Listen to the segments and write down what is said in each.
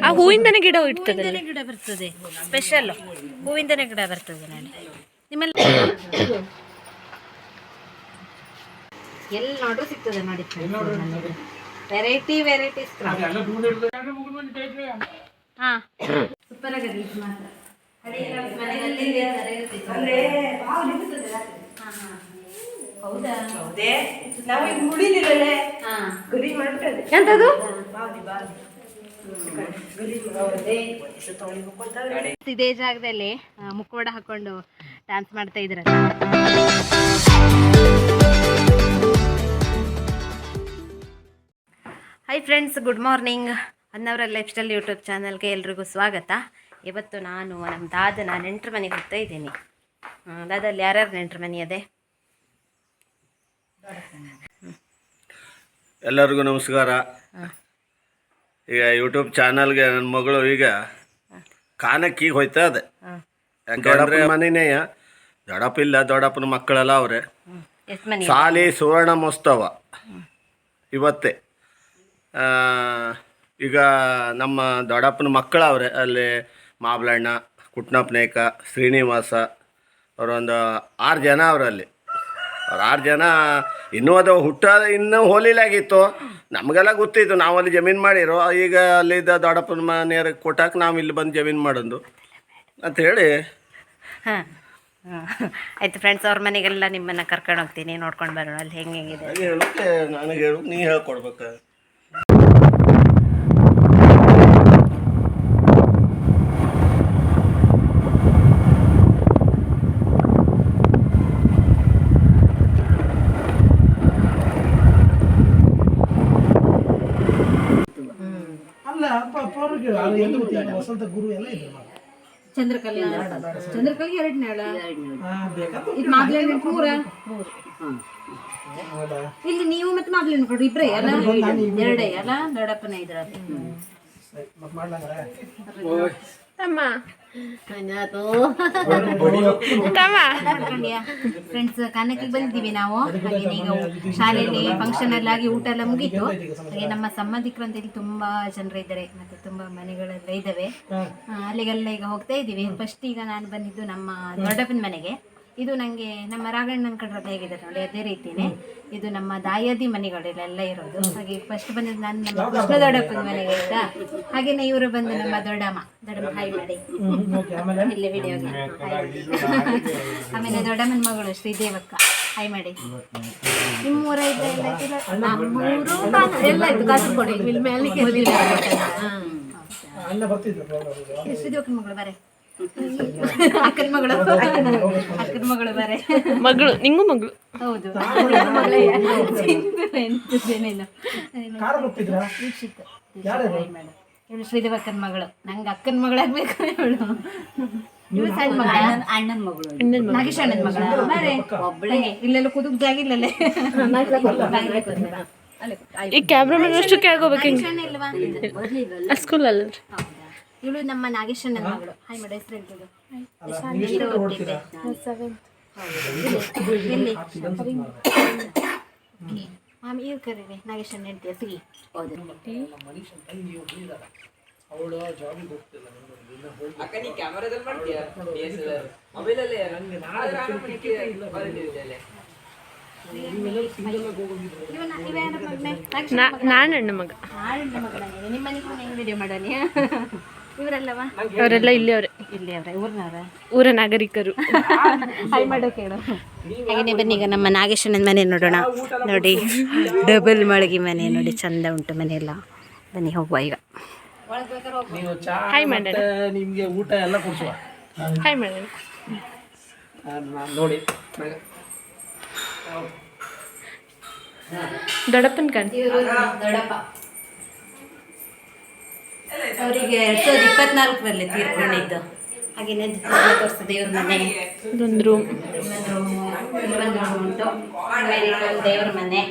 ಆ ಹೂವಿಂದನೇ ಗಿಡ ಇರ್ತದೆ ಹೂವಿಂದನೇ ಗಿಡ ಬರ್ತದೆ. ಸ್ಪೆಷಲ್ ಹೂವಿಂದನೇ ಗಿಡ ಬರ್ತದೆ ನಾನು ನಿಮ್ಮಲ್ಲಿ ಎಲ್ಲಿ ನೋಡ್ರು ಸಿಗ್ತದೆ ನೋಡಿ ವೆರೈಟಿ ವೆರೈಟೀಸ್ ಹಾ. ಸೂಪರ್ ಆಗಿದೆ ಇದು ಮಾತ್ರ. ಅಡಿಗೆ ಮನೆಯಲ್ಲಿ ಥರ ಇರ್ತಿತ್ತು. ಹಾ, ಹಾ. ಎಂತದು? ಇದೇ ಜಾಗದಲ್ಲಿ ಮುಕ್ಕೋಡ ಹಾಕೊಂಡು ಡ್ಯಾನ್ಸ್ ಮಾಡ್ತಾ ಇದ್ರಲ್ಲ ಹೈ ಫ್ರೆಂಡ್ಸ್ ಗುಡ್ ಮಾರ್ನಿಂಗ್ ಅನ್ನವರ ಲೈಫ್ ಸ್ಟೈಲ್ ಯೂಟ್ಯೂಬ್ ಚಾನಲ್ಗೆ ಎಲ್ರಿಗೂ ಸ್ವಾಗತ. ಇವತ್ತು ನಾನು ನಮ್ಮ ದಾದನ ನೆಂಟ್ರ ಮನೆಗೆ ಹೋಗ್ತಾ ಇದ್ದೀನಿ. ದಾದಲ್ಲಿ ಯಾರ್ಯಾರು ನೆಂಟ್ರ ಮನೆ ಅದೇ ಎಲ್ಲರಿಗೂ ನಮಸ್ಕಾರ. ಈಗ ಯೂಟ್ಯೂಬ್ ಚಾನಲ್ಗೆ ನನ್ನ ಮಗಳು ಈಗ ಕಾನಕ್ಕಿಗೆ ಹೋಯ್ತಾ ಅದೆ ಯಾಕಂದ್ರೆ ಮನೆಯ ದೊಡ್ಡಪ್ಪ ಇಲ್ಲ ದೊಡ್ಡಪ್ಪನ ಮಕ್ಕಳೆಲ್ಲ ಅವ್ರೆ. ಸಾಲಿ ಸುವರ್ಣ ಮೋಸ್ತವ ಇವತ್ತೇ. ಈಗ ನಮ್ಮ ದೊಡ್ಡಪ್ಪನ ಮಕ್ಕಳವ್ರೆ ಅಲ್ಲಿ ಮಾಬ್ಲಣ್ಣ ಕುಟ್ನಪ್ಪನೇಕ ಶ್ರೀನಿವಾಸ ಅವರೊಂದು ಆರು ಜನ ಅವರಲ್ಲಿ ಅವ್ರು ಆರು ಜನ ಇನ್ನೂ ಅದು ಹುಟ್ಟ ಇನ್ನೂ ಹೋಲಿಲಾಗಿತ್ತು. ನಮಗೆಲ್ಲ ಗೊತ್ತಿತ್ತು ನಾವು ಅಲ್ಲಿ ಜಮೀನು ಮಾಡಿರೋ ಈಗ ಅಲ್ಲಿದ್ದ ದೊಡ್ಡಪ್ಪನ ಮನೆಯವ್ರಿಗೆ ಕೊಟ್ಟಾಕ ನಾವು ಇಲ್ಲಿ ಬಂದು ಜಮೀನು ಮಾಡೋದು ಅಂತ ಹೇಳಿ. ಹಾಂ. ಆಯ್ತು ಫ್ರೆಂಡ್ಸ್ ಅವ್ರ ಮನೆಗೆಲ್ಲ ನಿಮ್ಮನ್ನು ಕರ್ಕೊಂಡು ಹೋಗ್ತೀನಿ ನೋಡ್ಕೊಂಡು ಬರೋಣ ಅಲ್ಲಿ ಹೆಂಗೆ ಹೆಂಗಿದೆ? ನನಗೆ ಹೇಳು ನೀ ಹೇಳ್ಕೊಡ್ಬೇಕು ಅಲ್ಲ ಪ- ಪೌರ್ಗೆ ಅದು ಎಂದು ಗೊತ್ತಿಲ್ಲ. ವಸಂತ ಗುರು ಎಲ್ಲ ಇದ್ರು ಮಾರ್ರೆ. ಚಂದ್ರಕಲ್ಲ ಚಂದ್ರಕಲ್ಗೆ ಎರಡು ನಾಳ ಹಾ, ಬೇಕಾದ್ರೆ ಇದು ಮಾಗ್ಲೇನ ಮೂರ ಹೌದಾ? ಇಲ್ಲಿ ನೀವು ಮತ್ತೆ ಮಾಗ್ಲೇನ ಕೊಡ್ರಿ ಇಬ್ರೇ ಅಲ್ಲ? ಎರಡೇ ಅಲ್ಲ? ದೊಡ್ಡಪ್ಪನ ಇದ್ರಲ್ಲಿ ತಮ್ಮ ತಮ್ಮ. ಫ್ರೆಂಡ್ಸ್ ಕಾನಕ್ಕೆ ಬಂದಿದ್ದೀವಿ ನಾವು. ಹಾಗೆ ಈಗ ಶಾಲೆಯಲ್ಲಿ ಫಂಕ್ಷನ್ ಎಲ್ಲ ಆಗಿ ಊಟ ಎಲ್ಲ ಮುಗೀತು. ಹಾಗೆ ನಮ್ಮ ಸಂಬಂಧಿಕರು ಅಂತ ಇಲ್ಲಿ ತುಂಬಾ ಜನರು ಇದ್ದಾರೆ. ಮತ್ತೆ ತುಂಬಾ ಮನೆಗಳೆಲ್ಲ ಇದ್ದಾವೆ. ಅಲ್ಲಿಗೆಲ್ಲ ಈಗ ಹೋಗ್ತಾ ಇದ್ದೀವಿ. ಫಸ್ಟ್ ಈಗ ನಾನು ಬಂದಿದ್ದು ನಮ್ಮ ದೊಡ್ಡಪ್ಪನ ಮನೆಗೆ. ಇದು ನಂಗೆ ನಮ್ಮ ರಾಘಣ್ಣನ ಕಡೆ ಹೇಗಿದೆ ನೋಡಿ ಅದೇ ರೀತಿನೇ. ಇದು ನಮ್ಮ ದಾಯಾದಿ ಮನೆಗಳಲ್ಲೆಲ್ಲ ಇರೋದು. ಹಾಗೆ ಫಸ್ಟ್ ಬಂದಿದ್ದು ನಾನು ನಮ್ಮ ಕೃಷ್ಣ ದೊಡ್ಡಪ್ಪನ ಮನೆಗೆ ಆಯ್ತಾ ಹಾಗೇನೆ ಇವರು ಬಂದು ನಮ್ಮ ದೊಡ್ಡಮ್ಮ ದೊಡ್ಡಮ್ಮ ಹಾಯ್ ಮಾಡಿ. ಇಲ್ಲಿ ವಿಡಿಯೋಗೆ ಆಮೇಲೆ ದೊಡ್ಡಮ್ಮನ ಮಗಳು ಶ್ರೀದೇವಕ್ಕ ಹಾಯ್ ಮಾಡಿ. ನಿಮ್ಮ ಊರ ಇದ್ದ ಎಲ್ಲ ಕಾಸು- ಇಲ್ಲಿ ಮೇಲೆ. ಶ್ರೀದೇವಕ್ಕನ ಮಗಳು ಬರೆ. ಅಕ್ಕನ ಮಗಳು. ಅಕ್ಕನ ಮಗಳು ಬಾರೆ. ಮಗಳು ನಿಂಗೂ ಮಗಳು. ಹೌದು. ಅಕ್ಕನ ಮಗಳೇ. ಅಕ್ಕನ ಕಾರ್ ಬರ್ತಿದ್ರಾ? ವೀಕ್ಷಿತ. ಇವಳು ಶ್ರೀದೇವಕ್ಕನ ಮಗಳು. ನಂಗೆ ಅಕ್ಕನ ಮಗಳಾಗ್ಬೇಕು ಇವಳು. ಇವಳು ಸಣ್ಣ ಮಗಳ ಅಣ್ಣನ ಮಗಳು. ನಾಗೇಶ್ ಅಣ್ಣನ ಮಗಳ ಬಾರೆ. ಒಬ್ಬಳೆ ಇಲ್ಲೆಲ್ಲ ಕುದುಕ್ ಜಾಗ ಇಲ್ಲಲ್ಲೇ ಈ ಕ್ಯಾಮ್ರಾಮನ್ ಅಷ್ಟು ಇಲ್ವಾ? ಸ್ಕೂಲಲ್ಲ ಹೌದಾ. ಇವಳು ನಮ್ಮ ನಾಗೇಶ್ ಅಣ್ಣನ ಮಗಳು ಹಾಯ್ ಮೇಡ ಹೆಸರು ಹೇಳ್ತದೆ ನೀವು ಇಷ್ಟೇ ಓಡ್ತೀರಾ? ಎಲ್ಲಿ ಆಮೇಲೆ ಇವ್ ಕರೀರಿ. ನಾಗೇಶ್ ಅಣ್ಣ ಹೇಳ್ತೀಯ. ಸಿಗಿ ಹೌದು. ಅವಳು ಜಾಬಿಗೆ ಹೋಗ್ತಿಲ್ಲ ನಾನು ಹೆಣ್ಣು ಮಗ. ಹೆಣ್ಣು ಮಗ ನಿಮ್ಮ ಮನೆಗೆ ವಿಡಿಯೋ ಮಾಡೋನಿ ಇವರಲ್ಲವಾ? ಅವರೆಲ್ಲ ಇಲ್ಲಿ ಅವರೇ ಇಲ್ಲಿ ಅವ್ರ ಊರಿನವ್ರ. ಊರ ನಾಗರಿಕರು. ಹಾಯ್ ಮಾಡೋ ಕೇಳು ಹಾಗೇನೆ ಬನ್ನಿ ಈಗ ನಮ್ಮ ನಾಗೇಶಣ್ಣನ ಮನೆ ನೋಡೋಣ. ನೋಡಿ ಡಬಲ್ ಮಳಗಿ ಮನೆ ನೋಡಿ ಚಂದ ಉಂಟು ಮನೆ ಎಲ್ಲ ಬನ್ನಿ ಹೋಗುವ ಈಗ. ನೀವು ಚಾ ಹಾಯ್ ಮಾಡೋಣ. ಮತ್ತೆ ನಿಮ್ಗೆ ಊಟ ಎಲ್ಲ ಕೊಡ್ಸುವ. ಹಾಯ್ ಮಾಡೋಣ. ನಾನ್- ನಾನ್ ನೋಡಿ ದೊಡ್ಡಪ್ಪನ ಕಣ್ ಇವರು ದೊಡ್ಡಪ್ಪ. ಅವರಿಗೆ ಎರಡ್ ಸಾವಿರದ ಇಪ್ಪತ್ನಾಲ್ಕರಲ್ಲಿ ತೀರ್ಕೊಂಡಿದ್ದು. ಹಾಗೇನೆ ತೋರಿಸ್ತದೆ ದೇವ್ರ ಮನೆ. ಇದೊಂದು ರೂಮ್ ಇನ್ನೊಂದು ರೂಮು ಇಲ್ಲೊಂದು ರೂಮ್ ಉಂಟು. ಆಮೇಲೆ ಇಲ್ಲೊಂದು ದೇವ್ರ ಮನೆ.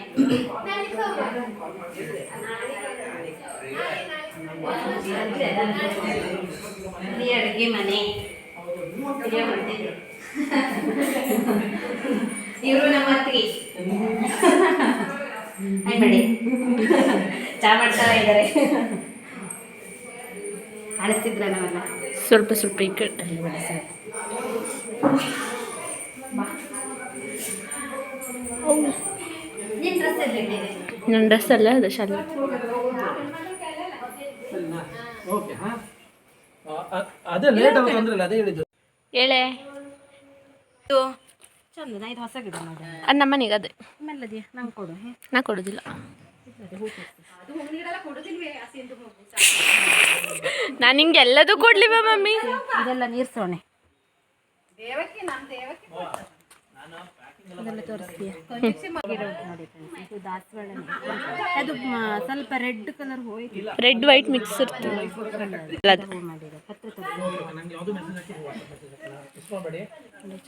ಅಡುಗೆ ಮನೆ. ಇವರು ನಮ್ಮ ಅತ್ತಿಗೆ. ಹಾಯ್ ಮಾಡಿ ಚಾ ಮಾಡ್ತಾ ಇದ್ದಾರೆ. ಕಾಣಿಸ್ತಿದ್ರ ನಾವೆಲ್ಲ? ಸ್ವಲ್ಪ ಸ್ವಲ್ಪ ಈ ಕಡೆ. ನಿನ್ ಡ್ರೆಸ್ ಇದೆ ನನ್ನ ಡ್ರೆಸ್ ಅಲ್ಲ ಅದು ಶಾಲೆ. ಓಕೆ ಹಾಂ. ಅದೇ ಲೇಟ್ ಆಗುತ್ತೆ ಅಂದ್ರೆ ಅದೇ ಹೇಳಿದ್ದು. ಹೇಳೆ? ಇದು ಚಂದ ಇದು ಹೊಸ ಗಿಡ ನಮ್ಮ ಮನೆಗೆ ಅದೇ. ಮೆಲ್ಲದಿ ನಂಗೆ ಕೊಡು ನಾ ಕೊಡೋದಿಲ್ಲ. ನಾನು ನಿಂಗೆ ಎಲ್ಲದೂ ಕೊಡ್ಲಿವ ಮಮ್ಮಿ? ಇದೆಲ್ಲ ನೀರು ಸೋಣೆ. ಅದು ಸ್ವಲ್ಪ ರೆಡ್ ಕಲರ್ ಹೋಯ್ತು. ರೆಡ್ ವೈಟ್ ಮಿಕ್ಸ್ ಇರ್ತದೆ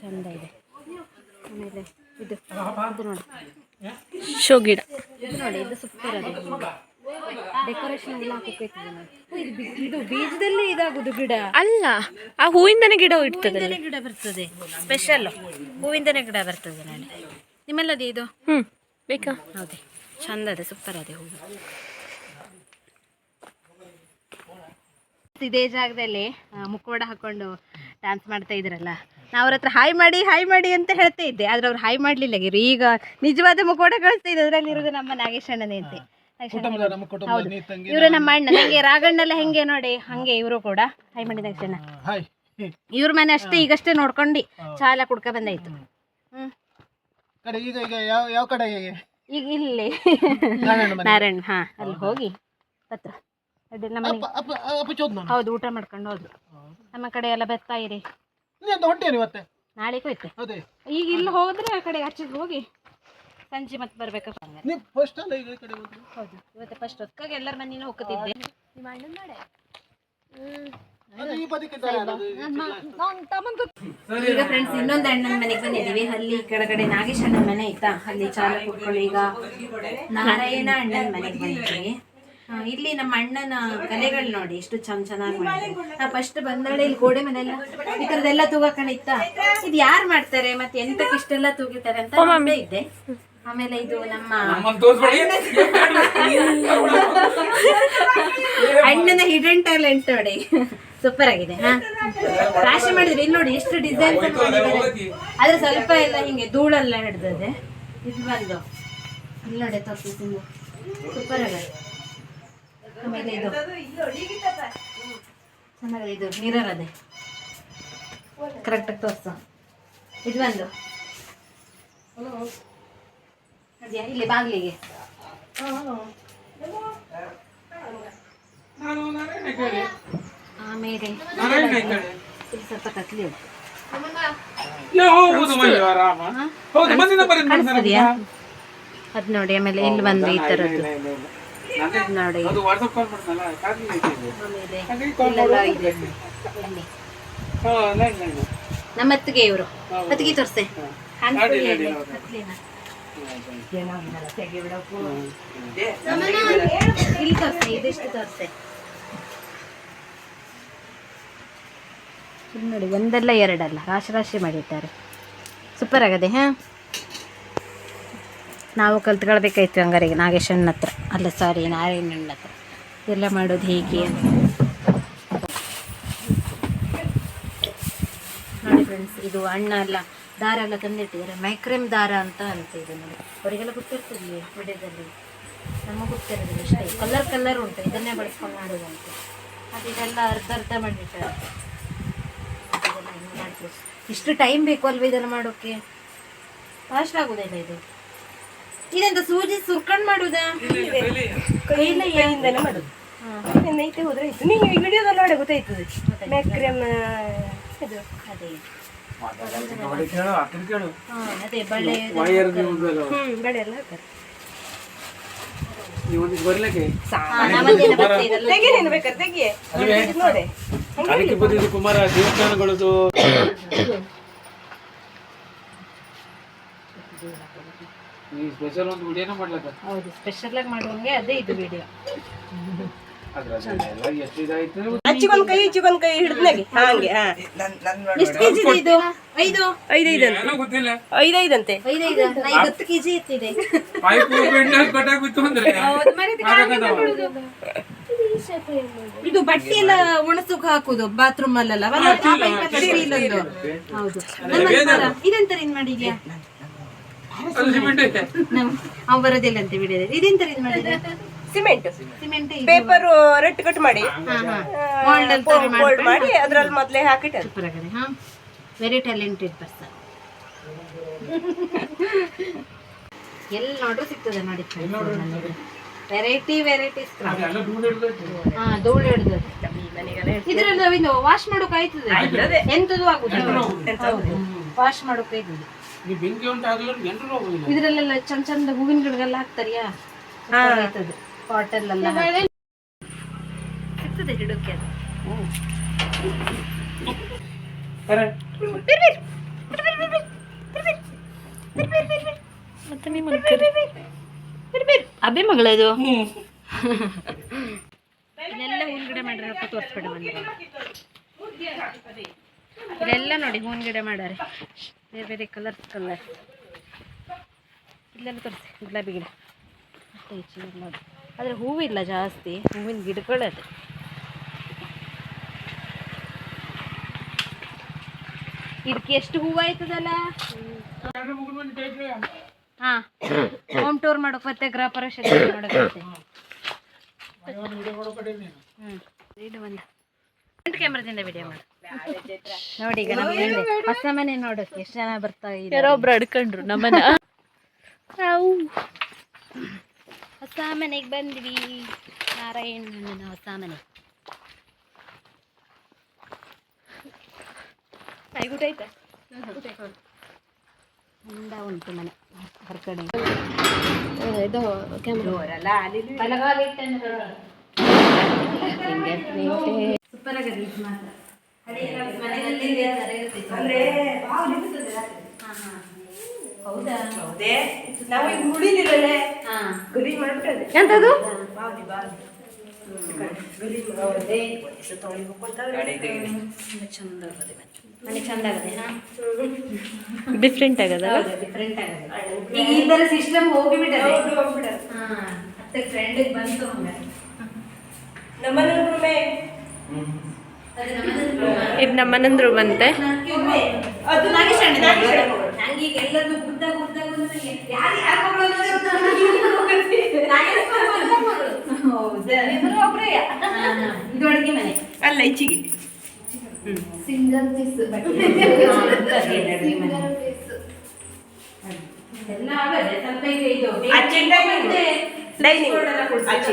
ಚಂದ ಇದೆ. ಆಮೇಲೆ ಇದು ಇದು ನೋಡಿ. ಶೋ ಗಿಡ. ನೋಡಿ ಇದು ಸೂಪರ್ ಅದು ಡೆಕೋರೇಷನ್ ಎಲ್ಲ ಹಾಕಕ್ಕೆ ಇದು ಬೀಜದಲ್ಲೇ ಇದು ಇದಾಗುದು ಗಿಡ. ಅಲ್ಲ ಆ ಹೂವಿಂದನೇ ಗಿಡ ಇಡ್ತದೆ ಗಿಡ ಬರ್ತದೆ. ಸ್ಪೆಷಲ್ ಹೂವಿಂದನೇ ಗಿಡ ಬರ್ತದೆ ನೋಡಿ. ನಿಮ್ಮಲ್ಲದೇ ಇದು? ಹ್ಞೂ ಬೇಕಾ? ಹೌದೇ. ಚಂದ ಅದೇ ಸೂಪರ್ ಅದೇ ಹೂವು. ಇದೇ ಜಾಗದಲ್ಲಿ ಮುಕ್ಕೋಡ ಮುಖವಾಡ ಹಾಕೊಂಡು ಡ್ಯಾನ್ಸ್ ಮಾಡ್ತಾ ಇದ್ರಲ್ಲ. ನಾ ಅವ್ರ ಹತ್ರ ಹಾಯ್ ಮಾಡಿ ಹಾಯ್ ಮಾಡಿ ಅಂತ ಹೇಳ್ತಾ ಇದ್ದೆ. ಆದ್ರೆ ಅವ್ರು ಹಾಯ್ ಮಾಡ್ಲಿಲ್ಲ ಗಿರಿ. ಈಗ ನಿಜವಾದ ಮುಖೋಟ ಕಳಿಸ್ತಾ ಇದ್ದೆ ಅದರಲ್ಲಿ ಇರೋದು ನಮ್ಮ ನಾಗೇಶ್ ಅಣ್ಣನೇ ಅಂತೆ ನಾಗೇಶ್ ಅಣ್ಣ ನಮ್ಮ ಕುಟುಂಬ ಹೌದು. ಇವರು ನಮ್ಮ ಅಣ್ಣ. ನಂಗೆ ರಾಗಣ್ಣಲ್ಲ ಹೆಂಗೆ ನೋಡಿ ಹಂಗೆ ಇವರು ಕೂಡ. ಹಾಯ್ ಮಾಡಿ ನಾಗೇಶಣ್ಣ. ಇವ್ರ ಮನೆ ಅಷ್ಟೇ ಈಗಷ್ಟೇ ನೋಡ್ಕೊಂಡು ಚಾಲ ಕುಡ್ಕ ಬಂದಾಯ್ತು. ಹ್ಮ್. ಈಗ ಈಗ ಯಾವ ಯಾವ ಕಡೆ ಈಗ ಇಲ್ಲಿ. ನಾರಾಯಣ ಹಾ ಅಲ್ಲಿ ಹೋಗಿ. ಹತ್ರ. ನಾನು ಹೌದು ಊಟ ಮಾಡ್ಕೊಂಡು ಹೋದ್ರು. ನಮ್ಮ ಕಡೆ ಎಲ್ಲ ಬರ್ತಾ ಇರಿ. ನೀ ಅಂತ ಹೊಂಟೇನಿ ಇವತ್ತೆ? ನಾಳೆ ಹೋಯ್ತೆ ಅದೇ. ಈಗ ಇಲ್ಲಿ ಹೋದ್ರೆ ಆ ಕಡೆ ಆಚೆಗೆ ಹೋಗಿ ಸಂಜೆ ಮತ್ತೆ ಬರ್ಬೇಕಪ್ಪ ಹಂಗಾರೆ. ಫಸ್ಟ್ ಅಲ್ಲ ಈಗ ಈ ಕಡೆ ಬಂದು ಹೌದು ಇವತ್ತು ಫಸ್ಟ್ ಹೊತ್ಕಾಗ ಎಲ್ಲರ ಮನೇನ ಹೋಗ್ತಿದ್ದೆ. ನಿಮ್ಮ ಅಣ್ಣನ ಮಾಡೆ ಅದು ಈ. ಈಗ ಫ್ರೆಂಡ್ಸ್ ಇನ್ನೊಂದು ಅಣ್ಣನ ಮನೆಗೆ ಬಂದಿದ್ದೀವಿ. ಅಲ್ಲಿ ಕೆಳಗಡೆ ನಾಗೇಶ್ ಅಣ್ಣನ ಮನೆ ಇತ್ತಾ ಅಲ್ಲಿ ಚಾಲ ಕುತ್ಕೊಳ್ಳಿ ಈಗ ನಾರಾಯಣ ಅಣ್ಣನ ಮನೆಗೆ ಬಂದಿದ್ದೀವಿ. ಇಲ್ಲಿ ನಮ್ಮ ಅಣ್ಣನ ಕಲೆಗಳು ನೋಡಿ ಎಷ್ಟು ಚಂದ ಚೆನ್ನಾಗಿ ಮಾಡಿದ್ದಾರೆ. ನಾ ಫಸ್ಟ್ ಬಂದಾಳೆ ಇಲ್ಲಿ ಗೋಡೆ ಮನೆಲ್ಲ ಈ ಥರದ್ದೆಲ್ಲ ಇತ್ತಾ? ಇದು ಯಾರು ಮಾಡ್ತಾರೆ ಮತ್ತೆ ಎಂತಕ್ಕೆ ಇಷ್ಟೆಲ್ಲ ತೂಗಿತಾರೆ ಅಂತ ಇದ್ದೆ ಆಮೇಲೆ ಇದು ನಮ್ಮ ಅಣ್ಣನ ಹಿಡನ್ ಟ್ಯಾಲೆಂಟ್ ನೋಡಿ. ಸೂಪರ್ ಆಗಿದೆ ಹಾ? ರಾಶಿ ಮಾಡಿದ್ರೆ ಇಲ್ಲಿ ನೋಡಿ ಎಷ್ಟು ಡಿಸೈನ್ ಮಾಡಿದ್ದಾರೆ. ಆದ್ರೆ ಸ್ವಲ್ಪ ಎಲ್ಲ ಹಿಂಗೆ ಧೂಳೆಲ್ಲ ಹಿಡ್ದದೆ. ಇದು ಬಂದು. ಇಲ್ಲಿ ನೋಡಿ ತಪ್ಪಿ ಸೂಪರ್ ಆಗಿದೆ. ಆಮೇಲೆ ಇದು. ಆಮೇಲೆ ಇದು ಮಿರರ್ ಅದೇ. ಕರೆಕ್ಟಾಗಿ ತೋರಿಸು. ಇದು ಬಂದು ಅದ್ಯಾ? ಇಲ್ಲಿ ಬಾಗಿಲಿಗೆ. ಆಮೇಲೆ ಇಲ್ಲಿ ಸ್ವಲ್ಪ ಕತ್ಲಿ ಅದ್ ನೋಡಿ ಆಮೇಲೆ ಇಲ್ಲಿ ಬಂದು ಈ ತರದ್ದು ಅದ್ ನೋಡಿ. ನಮ್ಮ ಅತ್ತಿಗೆ ಇವರು. ಅತ್ತಿಗೆ ತೋರಿಸ್ತೆ ಇಲ್ಲಿ? ತೋರ್ಸೆ ಇದಿಷ್ಟು ತೋರ್ಸೆ. ನೋಡಿ ಒಂದಲ್ಲ ಎರಡಲ್ಲ. ರಾಶಿ ರಾಶಿ ಮಾಡಿದ್ದಾರೆ ಸೂಪರ್ ಆಗದೆ ಹಾಂ? ನಾವು ಕಲ್ತ್ಕೊಳ್ಬೇಕಾಯ್ತು ಹಂಗಾರೆ ಈಗ ನಾಗೇಶಣ್ಣ ಹತ್ರ. ಅಲ್ಲ ಸಾರಿ ನಾರಾಯಣಣ್ಣ ಹತ್ರ. ಎಲ್ಲ ಮಾಡೋದು ಹೇಗೆ ಅಂತ. ನೋಡಿ ಫ್ರೆಂಡ್ಸ್ ಇದು ಅಣ್ಣ ಎಲ್ಲ ದಾರ ಎಲ್ಲ ತಂದಿಟ್ಟಿದ್ದಾರೆ. ಮೈಕ್ರೇಮ್ ದಾರ ಅಂತ ಅಂತ ಇದು ನೋಡಿ. ಅವರಿಗೆಲ್ಲ ಗೊತ್ತಿರ್ತದೆ ವಿಡಿಯೋದಲ್ಲಿ? ನಮಗೆ ಗೊತ್ತಿರೋದಿಲ್ಲ ಅಷ್ಟೇ. ಕಲರ್ ಕಲರ್ ಉಂಟು. ಇದನ್ನೇ ಬಳಸ್ಕೊಂಡು ಮಾಡೋದಂತೆ ಅದು ಇದೆಲ್ಲ ಅರ್ಧ ಅರ್ಧ ಮಾಡಿಬಿಟ್ಟಾರೆ. ಇಷ್ಟು ಟೈಮ್ ಬೇಕು ಅಲ್ವಾ ಇದನ್ನು ಮಾಡೋಕ್ಕೆ? ಫಾಸ್ಟ್ ಆಗೋದಿಲ್ಲ ಇದು? ಇದೆಂತ ಸೂಜಿ ಸುರ್ಕಂಡ್ ಮಾಡುದಾ? ಕೈಯಿಂದ ಏನಿಂದಲೇ ಮಾಡುದು. ಐತೆ ಹೋದ್ರೆ ಆಯ್ತು. ನೀವು ಈ ವಿಡಿಯೋದಲ್ಲಿ ನೋಡಿ ಗೊತ್ತಾಯ್ತದೆ. ಮ್ಯಾಕ್ರಿಯಮ್ ಇದು. ಅದೇ. ಹಾ, ಅದೇ ಬಳೆ ಹ್ಮ್ ಬಳೆ ಎಲ್ಲ ಹಾಕ್ತಾರೆ. ಹಾ, ನಮ್ಮದೇನ ಬಟ್ಟೆ ಸ್ಪೆಷಲ್ ಒಂದು ವಿಡಿಯೋನ ಮಾಡ್ಲಕ್ಕ? ಹೌದು ಸ್ಪೆಷಲ್ ಆಗಿ ಮಾಡುವಂಗೆ ಅದೇ ಇದು ವಿಡಿಯೋ. ಅಚ್ಚಿಗೊಂದ್ ಕೈ ಇಚ್ಚಿಗೊಂದ್ ಕೈ ಹಿಡಿದ್ನಾಗೆ ಹಾಗೆ ಹಾ. ಎಷ್ಟು ಕೆಜಿ ಇದೆ ಇದು? ಐದು. ಐದೈದಂತೆ. ಐದೈದಂತೆ. ಐದೈದು ಐವತ್ತು ಕೆಜಿ ಎತ್ತಿದೆ. ಇದು ಬಟ್ಟೆ ಎಲ್ಲ ಒಣಸುಕ್ ಹಾಕುದು ಬಾತ್ರೂಮ್ ಅಲ್ಲೆಲ್ಲ. ಅವಲ್ಲ ಏನ್ pipe ಅವ್ ಬರೋದಿಲ್ಲ ಅಂತ ಬಿಡಿದೆ ಇದೆಂತ ಇದ್ ಮಾಡಿದೆ ಸಿಮೆಂಟ್ ಸಿಮೆಂಟ್ ಪೇಪರ್ ರೆಟ್ ಕಟ್ ಮಾಡಿ ಫೋಲ್ಡ್ ಮಾಡಿ ಅದ್ರಲ್ಲಿ ಮೊದ್ಲೇ ಹಾಕಿ ಸೂಪರ್ ಆಗಿದೆ ಹಾ. ವೆರಿ ಟ್ಯಾಲೆಂಟೆಡ್ ಪರ್ಸನ್ ಎಲ್ಲಿ ನೋಡ್ರು ಸಿಗ್ತದೆ ನೋಡಿ ವೆರೈಟಿ ವೆರೈಟೀಸ್ ಹಾ ಧೂಳು ಹಿಡ್ದು ಇದ್ರಲ್ಲಿ ಇದು ವಾಶ್ ಮಾಡೋಕೆ ಆಯ್ತದೆ. ಎಂತದು ಆಗುದು ವಾಶ್ ಮಾಡೋಕೆ ಆಯ್ತದೆ. ಇದ್ರಲ್ಲೆಲ್ಲ ಚಂದ ಚಂದ ಹೂವಿನ ಗಿಡಗಳೆಲ್ಲ ಹಾಕ್ತಾರಿಯಾ? ಆಯ್ತದೆ ಪಾಟಲ್ಲೆಲ್ಲ ಸಿಗ್ತದೆ ಗಿಡಕ್ಕೆ ಅದು. ಮತ್ತೆ ನಿಮ್ಮ ಅಬ್ಬೆ ಮಗಳದು ಇದೆಲ್ಲ ಹೂವಿನ ಗಿಡ ಮಾಡ್ಯಾರಪ್ಪ ತೋರಿಸ್ಬೇಡ ಬಂದ್ರೆ. ಇದೆಲ್ಲ ನೋಡಿ ಹೂವಿನ ಗಿಡ ಮಾಡ್ಯಾರೆ. ಬೇರೆ ಬೇರೆ ಕಲರ್ಸ್ ಕಲರ್ ಇಲ್ಲೆಲ್ಲ ತೋರಿಸಿ, ಗುಲಾಬಿ ಗಿಡ. ಅಷ್ಟೇ ಹೆಚ್ಚಿಗೆ ಆದರೆ ಹೂವಿಲ್ಲ ಜಾಸ್ತಿ, ಹೂವಿನ ಗಿಡಗಳದು ಇದಕ್ಕೆ ಎಷ್ಟು ಹೂವು ಆಯ್ತದಲ್ಲ? ಹಾಂ ಹೋಮ್ ಟೂರ್ ಮಾಡೋಕೆ ಮತ್ತೆ ಗೃಹ ಪ್ರವೇಶ ಮಾಡೋಕ್ ಹ್ಞೂ ಒಂದು ಫ್ರಂಟ್ ಕ್ಯಾಮ್ರಾದಿಂದ ವಿಡಿಯೋ ಮಾಡು. ನೋಡಿ ಈಗ ನಮ್ಮ ಹಿಂದೆ ಹೊಸ ಮನೆ ನೋಡೋಕೆ ಎಷ್ಟು ಜನ ಬರ್ತಾ ಇದ್ದಾರೆ? ಯಾರೋ ಒಬ್ರು ಅಡ್ಕೊಂಡ್ರು ನಮ್ಮನ ನಾವು. ಹೊಸ ಮನೆಗೆ ಬಂದ್ವಿ. ನಾರಾಯಣನ ಹೊಸ ಮನೆ. ಆಯ್ತಾ ಚಂದ ಉಂಟು ಮನೆ ಹೊರಗಡೆ. ಇದು ಸೂಪರ್ ಆಗಿದೆ ಮಾತ್ರ. ಹೌದಾ? ನಾವು ಈಗ ಮುಡಿದಿರಲ್ಲೇ ಹಾ. ಗರಿ ಎಂತದು? ಬಾವ್ಲಿ ಬಾವ್ಲಿ ಗರಿ ಮಾಡೋದೇ ತೊಳಿ ಚಂದ ಆಗದೆ ಮನೆ ಚಂದ ಆಗದೆ. ಡಿಫ್ರೆಂಟ್ ಆಗದ ಡಿಫ್ರೆಂಟ್ ಆಗದೆ. ಈಗ ಈ ತರ ಸಿಸ್ಟಮ್ ಹೋಗಿ ಬಿಡದೆ ಹಾ. ಮತ್ತೆ ಫ್ರೆಂಡ್ ಬಂತು ಹಂಗಾರೆ. ನಮ್ಮನೆ ಇದು ನಮ್ಮನಂದ್ರು ಬಂತೆ. ಅಲ್ಲ ಈಚಿಗೆ. ಸಿಂಗಲ್ ಪೀಸ್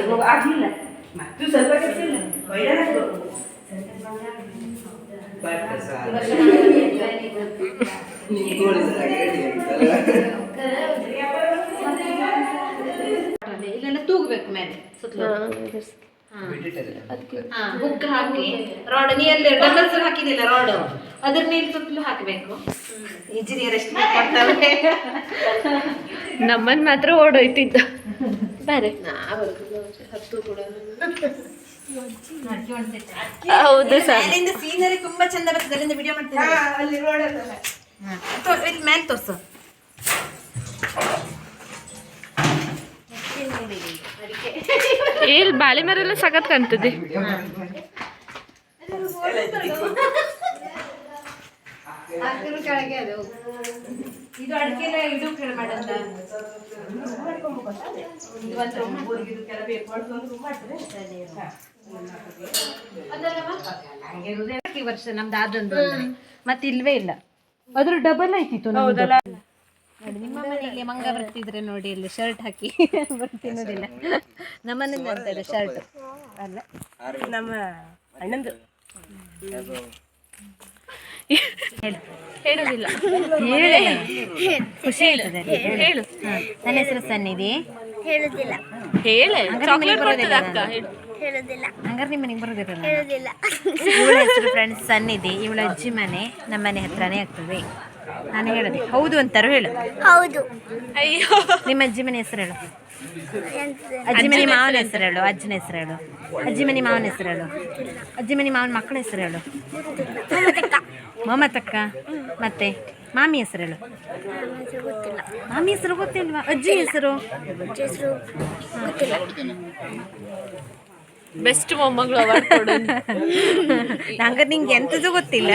ಹೋಗು. ಆಗ್ಲಿಲ್ಲ. ಮತ್ತು ಸ್ವಲ್ಪ ಕೆಲಸ ಇಲ್ಲ. ಇಲ್ಲೆಲ್ಲ ತೂಗಬೇಕು ಮೇಲೆ ಸುತ್ತಲೂ. ಬುಕ್ ಹಾಕಿ ರಾಡ್ ನೀ ಅಲ್ಲಿ ಡಬಲ್ಸ್ ಹಾಕಿದಿಲ್ಲ ರಾಡ್? ಅದ್ರ ನೀರು ಸುತ್ತಲೂ ಹಾಕಬೇಕು. ಇಂಜಿನಿಯರ್ ಎಷ್ಟು ಮಾಡ್ತಾರೆ ನಮ್ಮನ್ ಮಾತ್ರ ಓಡೋಯ್ತಿದ್ದು. ಬಾರೆ ಹೌದು ಸರ್. ಸೀನರಿ ತುಂಬಾ ಚಂದ ಬರ್ತದೆ ಅಲ್ಲಿಂದ ವಿಡಿಯೋ ಅಲ್ಲಿ ಮೇಲೆ ತೋರ್ಸು. ಇಲ್ಲಿ ಬಾಳೆ ಮರ ಎಲ್ಲ ಸಖತ್ ಕಾಣ್ತದೆ. ಅದ್ರ ಕೆಳಗೆ ಅದು ಇದು ಅಡಿಕೆ ಇದು ಕೇಳಿ ಮಾಡಂತ ಇದು ವರ್ಷ ನಮ್ದು ಅಂದ್ರೆ. ಮತ್ತೆ ಇಲ್ವೇ ಇಲ್ಲ ಅದ್ರ ಡಬಲ್ ಆಯ್ತಿತ್ತು. ನೋಡಿ ನಿಮ್ಮ ಮನೆಗೆ ಮಂಗ ಬರ್ತಿದ್ರೆ ನೋಡಿ ಅಲ್ಲಿ ಶರ್ಟ್ ಹಾಕಿ ಬರ್ತಿನ್ನೋದಿಲ್ಲ ನಮ್ಮನೆ ಅಂತಾರೆ ಶರ್ಟ್ ಅಲ್ಲ ನಮ್ಮ ಅಣ್ಣಂದು ಹೇಳುದಿಲ್ಲ ಖುಷಿ ಆಗ್ತದೆ ಹೇಳು ನನ್ನ ಹೆಸರು ಸನ್ನಿಧಿ ಹೇಳೆ ಚಾಕ್ಲೇಟ್ ಕೊಡ್ತದೆ ಅಕ್ಕ ಹೇಳು ಹಂಗಾರೆ ನಿಮ್ಮ ಮನೆಗೆ ಬರೋದಿರಲ್ಲ ಇವಳ ಹೆಸರು ಫ್ರೆಂಡ್ಸ್ ಸನ್ನಿಧಿ ಇವಳ ಅಜ್ಜಿ ಮನೆ ನಮ್ಮ ಮನೆ ಹತ್ರನೇ ಆಗ್ತದೆ. ನಾನು ಹೇಳದೆ. ಹೌದು ಅಂತಾರು ಹೇಳು. ಹೌದು. ಅಯ್ಯೋ. ನಿಮ್ಮ ಅಜ್ಜಿ ಮನೆ ಹೆಸರು ಹೇಳು. ಅಜ್ಜಿ ಮನೆ ಮಾವನ ಹೆಸರು ಹೇಳು ಅಜ್ಜನ ಹೆಸರು ಹೇಳು. ಅಜ್ಜಿ ಮನೆ ಮಾವನ ಹೆಸರು ಹೇಳು. ಅಜ್ಜಿ ಮನೆ ಮಾವನ ಮಕ್ಕಳ ಹೆಸರು ಹೇಳು. ಮಮತಕ್ಕ ಮತ್ತೆ ಮಾಮಿ ಹೆಸರು ಹೇಳು. ಗೊತ್ತಿಲ್ಲ. ಮಾಮಿ ಹೆಸರು ಗೊತ್ತಿಲ್ವಾ? ಅಜ್ಜಿ ಹೆಸರು? ಹೆಸರು ಗೊತ್ತಿಲ್ಲ. ಬೆಸ್ಟ್ ಮೊಮ್ಮಗಳು ಅವಾರ್ಡ್ ನಂಗೆ ನಿಂಗೆ ಎಂಥದ್ದು ಗೊತ್ತಿಲ್ಲ.